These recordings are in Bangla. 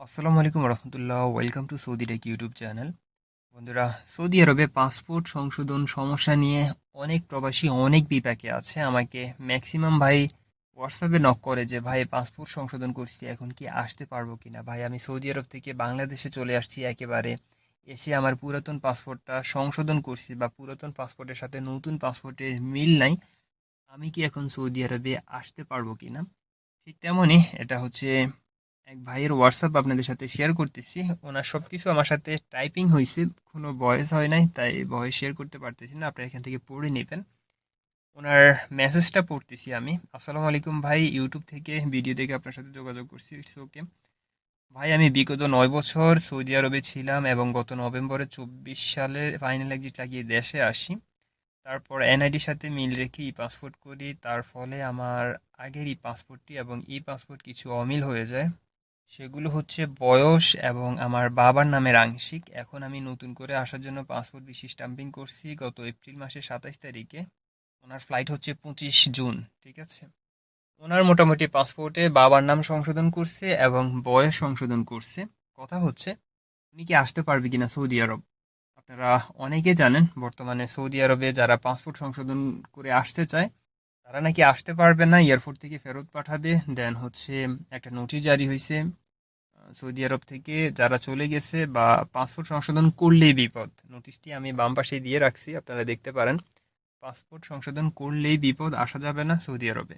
আসসালামু আলাইকুম রহমতুল্লাহ welcome to Saudi tech YouTube channel. বন্ধুরা, সৌদি আরবে পাসপোর্ট সংশোধন সমস্যা নিয়ে অনেক প্রবাসী, অনেক বিপাকে আছে। আমাকে ম্যাক্সিমাম ভাই হোয়াটসঅ্যাপে নক করে যে, ভাই, পাসপোর্ট সংশোধন করছি, এখন কি আসতে পারব কি না ভাই, আমি সৌদি আরব থেকে বাংলাদেশে চলে আসছি একেবারে। এসে আমার পুরাতন পাসপোর্টটা সংশোধন করছি বা পুরাতন পাসপোর্টের সাথে নতুন পাসপোর্টের মিল নাই। আমি কি এখন সৌদি আরবে আসতে পারব কি না ঠিক তেমনই এটা হচ্ছে এক ভাইয়ের হোয়াটসঅ্যাপ আপনাদের সাথে শেয়ার করতেছি। ওনার সব কিছু আমার সাথে টাইপিং হয়েছে কোনো ভয়েস হয় নাই, তাই ভয়েস শেয়ার করতে পারতেছি না, আপনারা এখান থেকে পড়ে নেবেন। ওনার মেসেজটা পড়তেছি আমি। আসসালামু আলাইকুম ভাই ইউটিউব থেকে ভিডিও দেখে আপনার সাথে যোগাযোগ করছি ইটস ওকে ভাই, আমি বিগত নয় বছর সৌদি আরবে ছিলাম এবং গত নভেম্বরে চব্বিশ সালে ফাইনাল এক্সিট লাগিয়ে দেশে আসি। তারপর এনআইডির সাথে মিল রেখে ই পাসপোর্ট করি। তার ফলে আমার আগের ই পাসপোর্টটি এবং ই পাসপোর্ট কিছু অমিল হয়ে যায়। সেগুলো হচ্ছে বয়স এবং আমার বাবার নামের আংশিক এখন আমি নতুন করে আসার জন্য পাসপোর্ট বেশি স্টাম্পিং করছি গত এপ্রিল মাসের সাতাইশ তারিখে। ওনার ফ্লাইট হচ্ছে পঁচিশ জুন, ঠিক আছে? ওনার মোটামুটি পাসপোর্টে বাবার নাম সংশোধন করছে এবং বয়স সংশোধন করছে। কথা হচ্ছে, উনি কি আসতে পারবে কিনা সৌদি আরব? আপনারা অনেকে জানেন, বর্তমানে সৌদি আরবে যারা পাসপোর্ট সংশোধন করে আসতে চায়, তারা নাকি আসতে পারবে না, এয়ারপোর্ট থেকে ফেরত পাঠাবে। দেন হচ্ছে একটা নোটিশ জারি হয়েছে। সৌদি আরব থেকে যারা চলে গেছে বা পাসপোর্ট সংশোধন করলেই বিপদ। নোটিশটি আমি বাম পাশে দিয়ে রাখছি, আপনারা দেখতে পারেন। পাসপোর্ট সংশোধন করলেই বিপদ, আসা যাবে না সৌদি আরবে।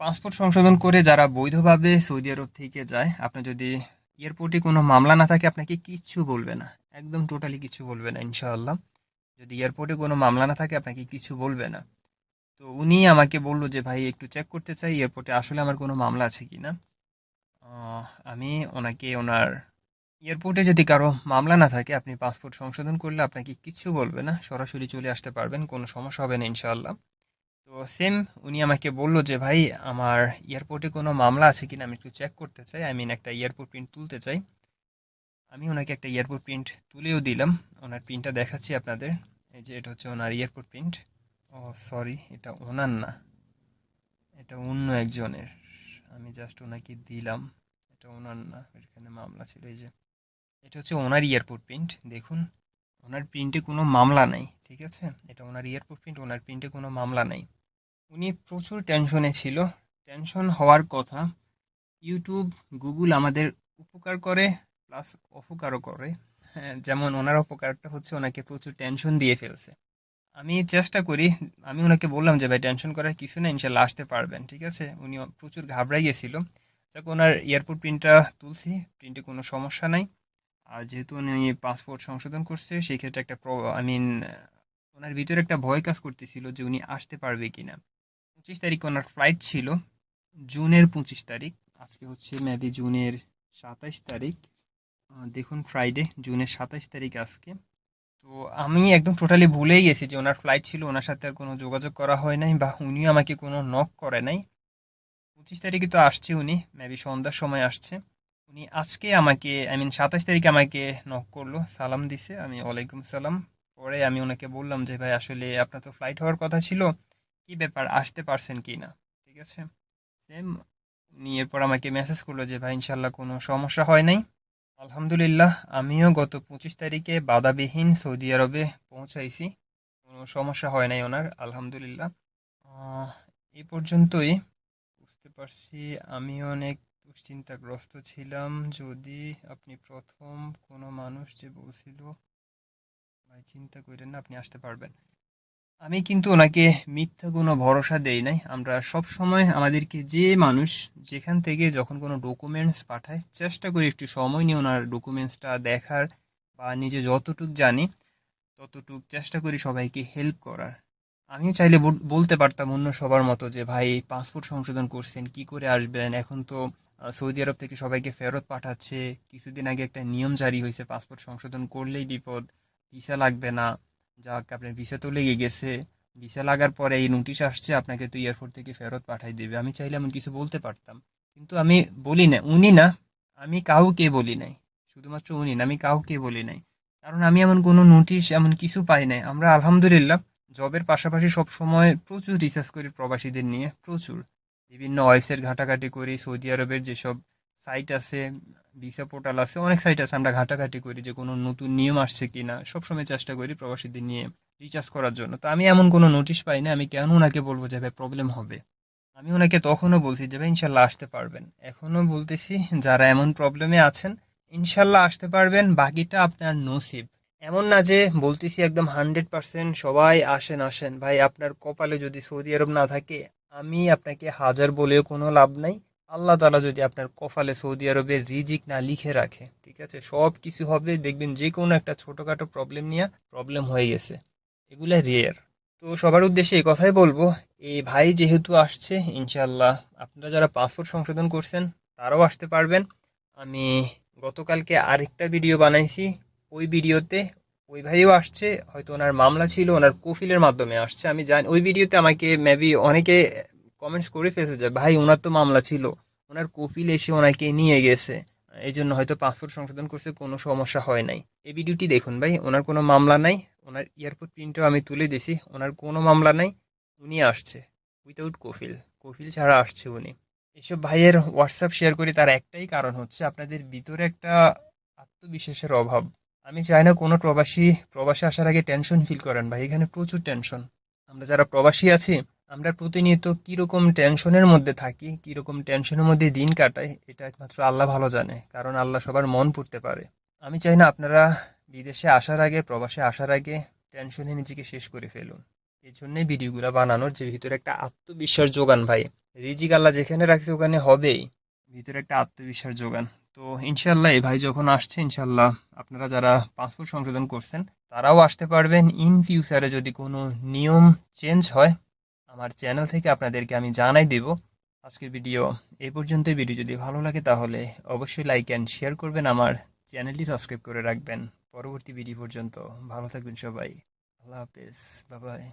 পাসপোর্ট সংশোধন করে যারা বৈধভাবে সৌদি আরব থেকে যায়, আপনি যদি এয়ারপোর্টে কোনো মামলা না থাকে, আপনাকে কিচ্ছু বলবে না। একদম টোটালি কিছু বলবে না, ইনশাআল্লাহ। যদি এয়ারপোর্টে কোনো মামলা না থাকে, আপনাকে কিছু বলবে না। তো উনি আমাকে বলল যে, ভাই, একটু চেক করতে চাই, এয়ারপোর্টে আসলে আমার কোনো মামলা আছে কি না আমি ওনাকে ওনার এয়ারপোর্টে যদি কারও মামলা না থাকে, আপনি পাসপোর্ট সংশোধন করলে আপনাকে কিচ্ছু বলবে না, সরাসরি চলে আসতে পারবেন, কোনো সমস্যা হবে না, ইনশাআল্লাহ। তো সেম উনি আমাকে বলল যে, ভাই, আমার এয়ারপোর্টে কোনো মামলা আছে কিনা, আমি একটু চেক করতে চাই আই মিন একটা এয়ারপোর্ট প্রিন্ট তুলতে চাই। আমি ওনাকে একটা এয়ারপোর্ট প্রিন্ট তুলেও দিলাম, ওনার প্রিন্টটা দেখাচ্ছি আপনাদের। এই যে এটা হচ্ছে ওনার এয়ারপোর্ট প্রিন্ট ও সরি এটা ওনার না, এটা অন্য একজনের। আমি জাস্ট ওনাকে দিলাম। এটা ওনার না, এখানে মামলা ছিল এই যে। এটা হচ্ছে ওনার এয়ারপোর্ট প্রিন্ট দেখুন। ওনার প্রিন্টে কোনো মামলা নাই, ঠিক আছে? এটা ওনার এয়ারপোর্ট প্রিন্ট ওনার প্রিন্টে কোনো মামলা নাই। উনি প্রচুর টেনশনে ছিল। টেনশন হওয়ার কথা ইউটিউব গুগল আমাদের উপকার করে প্লাস অপকারও করে। হ্যাঁ যেমন ওনার অপকারটা হচ্ছে ওনাকে প্রচুর টেনশন দিয়ে ফেলছে। আমি চেষ্টা করি, আমি ওনাকে বললাম যে, ভাই টেনশন করার কিছু না ইনশাল্লাহ আসতে পারবেন। ঠিক আছে? উনি প্রচুর ঘাবড়াই গেছিল। যাক, ওনার এয়ারপোর্ট প্রিন্টটা তুলছি প্রিন্টে কোনো সমস্যা নাই। আর যেহেতু উনি পাসপোর্ট সংশোধন করছে, সেই ক্ষেত্রে একটা আই মিন ওনার ভিতরে একটা ভয় কাজ করতেছিল যে, উনি আসতে পারবে কি না পঁচিশ তারিখ ওনার ফ্লাইট ছিল, জুনের পঁচিশ তারিখ। আজকে হচ্ছে মেবি জুনের সাতাইশ তারিখ। দেখুন ফ্রাইডে জুনের সাতাইশ তারিখ আজকে। তো আমি একদম টোটালি ভুলেই গেছি যে ওনার ফ্লাইট ছিল, ওনার সাথে আর কোনো যোগাযোগ করা হয় নাই বা উনিও আমাকে কোনো নক করে নাই। পঁচিশ তারিখে তো আসছে উনি মেবি সন্ধ্যার সময় আসছে। উনি আজকে আমাকে আই মিন সাতাশ তারিখে আমাকে নক করল, সালাম দিছে, আমি ওয়ালাইকুম সালাম। পরে আমি ওনাকে বললাম যে, ভাই, আসলে আপনার তো ফ্লাইট হওয়ার কথা ছিল, কি ব্যাপার, আসতে পারছেন কি না? ঠিক আছে? সেম উনি এরপর আমাকে মেসেজ করল যে, ভাই ইনশাল্লাহ কোনো সমস্যা হয় নাই। আলহামদুলিল্লাহ, আমিও গত পঁচিশ তারিখে বাধাবিহীন সৌদি আরবে পৌঁছাইছি। কোনো সমস্যা হয় নাই ওনার, আলহামদুলিল্লাহ। এই পর্যন্তই। বুঝতে পারছি আমি অনেক দুশ্চিন্তাগ্রস্ত ছিলাম। যদি আপনি প্রথম কোনো মানুষ যে বলছিল, ভাই, চিন্তা করেন না, আপনি আসতে পারবেন। আমি কিন্তু ওনাকে মিথ্যা কোনো ভরসা দেই নাই। আমরা সব সময় আমাদেরকে যে মানুষ যেখান থেকে যখন কোনো ডকুমেন্টস পাঠায়, চেষ্টা করি একটু সময় নিয়ে ওনার ডকুমেন্টসটা দেখার বা নিজে যতটুক জানি, ততটুক চেষ্টা করি সবাইকে হেল্প করার। আমিও চাইলে বলতে পারতাম অন্য সবার মতো যে, ভাই পাসপোর্ট সংশোধন করছেন, কি করে আসবেন? এখন তো সৌদি আরব থেকে সবাইকে ফেরত পাঠাচ্ছে। কিছুদিন আগে একটা নিয়ম জারি হয়েছে পাসপোর্ট সংশোধন করলেই বিপদ ভিসা লাগবে না। যাক, আপনার ভিসা তো লেগে গেছে। ভিসা লাগার পরে এই নোটিশ আসছে, আপনাকে তো এয়ারপোর্ট থেকে ফেরত পাঠাই দেবে। আমি চাইলে এমন কিছু বলতে পারতাম। কিন্তু আমি বলি না, উনি না, আমি কাউকে বলি নাই। শুধুমাত্র উনি না, আমি কাউকে বলি নাই। কারণ আমি এমন কোনো নোটিশ এমন কিছু পাই নাই। আমরা আলহামদুলিল্লাহ, জবের পাশাপাশি সব সময় প্রচুর রিসার্চ করি প্রবাসীদের নিয়ে, প্রচুর। বিভিন্ন ওয়েবসাইট ঘাটাঘাটি করি, সৌদি আরবের যেসব সাইট আছে ভিসা পোর্টাল আছে, অনেক সাইট আছে, আমরা ঘাটাঘাটি করি যে কোনো নতুন নিয়ম আসছে কিনা। সবসময় চেষ্টা করি প্রবাসীদের নিয়ে রিচার্জ করার জন্য। তো আমি এমন কোনো নোটিশ পাই না, আমি কেন ওনাকে বলব যে, ভাই প্রবলেম হবে? আমি ওনাকে তখনও বলছি যে, ভাই, ইনশাল্লাহ আসতে পারবেন। এখনও বলতেছি, যারা এমন প্রবলেমে আছেন, ইনশাল্লাহ আসতে পারবেন। বাকিটা আপনার নসিব। এমন না যে, বলতেছি একদম হান্ড্রেড পার্সেন্ট সবাই আসেন আসেন। ভাই, আপনার কপালে যদি সৌদি আরব না থাকে, আমি আপনাকে হাজার বলেও কোনো লাভ নাই। আল্লাহ তালা যদি আপনার কপালে সৌদি আরবের রিজিক না লিখে রাখে, ঠিক আছে? সব কিছু হবে, দেখবেন যে কোনো একটা ছোটোখাটো প্রবলেম নিয়ে প্রবলেম হয়ে গেছে। এগুলা রেয়ার তো সবার উদ্দেশ্যে এই কথাই বলব এই ভাই যেহেতু আসছে ইনশাল্লাহ আপনারা যারা পাসপোর্ট সংশোধন করছেন, তারাও আসতে পারবেন। আমি গতকালকে আরেকটা ভিডিও বানাইছি, ওই ভিডিওতে ওই ভাইও আসছে, হয়তো ওনার মামলা ছিল, ওনার কফিলের মাধ্যমে আসছে। আমি জানি, ওই ভিডিওতে আমাকে মেবি অনেকে কমেন্টস করে ফেসে ভাই, ওনার তো মামলা ছিল। ওনার কপিল এসে ওনাকে নিয়ে গেছে। এই জন্য হয়তো পাসপোর্ট সংশোধন করতে কোনো সমস্যা হয় নাই। এই ভিডিওটি দেখুন, ভাই, ওনার কোনো মামলা নাই। ওনার এয়ারপোর্ট প্রিন্টও আমি তুলে দিছি ওনার কোনো মামলা নাই। উনি আসছে উইথাউট কফিল কফিল ছাড়া আসছে উনি। এসব ভাইয়ের হোয়াটসঅ্যাপ শেয়ার করি তার একটাই কারণ হচ্ছে আপনাদের ভিতরে একটা আত্মবিশ্বাসের অভাব। আমি চাই না কোনো প্রবাসী, প্রবাসে আসার আগে টেনশন ফিল করেন, ভাই। এখানে প্রচুর টেনশন আমরা যারা প্রবাসী আছি, আমরা প্রতিনিয়ত কীরকম টেনশনের মধ্যে থাকি, কীরকম টেনশনের মধ্যে দিন কাটাই, এটা একমাত্র আল্লাহ ভালো জানে, কারণ আল্লাহ সবার মন পড়তে পারে। আমি চাই না আপনারা বিদেশে আসার আগে, প্রবাসে আসার আগে টেনশনে নিজেকে শেষ করে ফেলুন। এই জন্যই ভিডিওগুলো বানানোর যে ভিতরে একটা আত্মবিশ্বাস যোগান ভাই। রিজিক আল্লাহ যেখানে রাখছে ওখানে হবেই। ভিতরে একটা আত্মবিশ্বাস যোগান। তো ইনশাল্লাহ এই ভাই যখন আসছে ইনশাল্লাহ আপনারা যারা পাসপোর্ট সংশোধন করছেন, তারাও আসতে পারবেন। ইন ফিউচারে যদি কোনো নিয়ম চেঞ্জ হয়, আমার চ্যানেল থেকে আপনাদেরকে আমি জানাই দেব। আজকের ভিডিও এই পর্যন্তই। ভিডিও যদি ভালো লাগে, তাহলে অবশ্যই লাইক অ্যান্ড শেয়ার করবেন। আমার চ্যানেলটি সাবস্ক্রাইব করে রাখবেন। পরবর্তী ভিডিও পর্যন্ত। ভালো থাকবেন সবাই। আল্লাহ হাফেজ। বাবাই